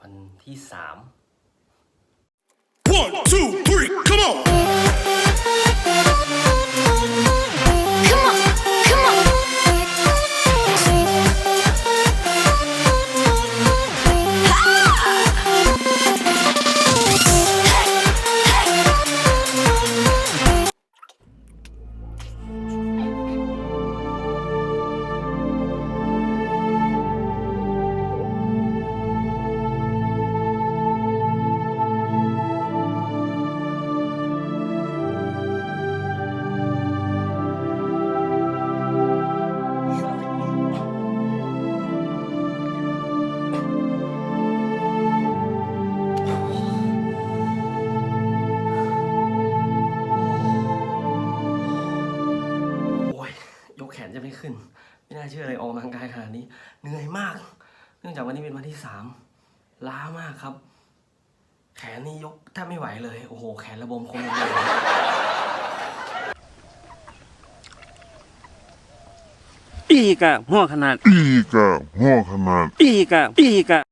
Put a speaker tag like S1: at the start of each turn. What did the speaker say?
S1: วันที่สาม
S2: One, two, three, come on!
S1: แขนจะไม่ขึ้น ไม่น่าเชื่อเลยออกกำลังกายขนาดนี้ เหนื่อยมาก เนื่องจากวันนี้เป็นวันที่สามล้ามากครับ แขนนี่ยกแทบไม่ไหวเลย โอ้โห แขนระบมคงเลย
S3: อีกอะหัวขนาด
S4: อีกอะหัวขนาด
S3: อีกอะอีกอะ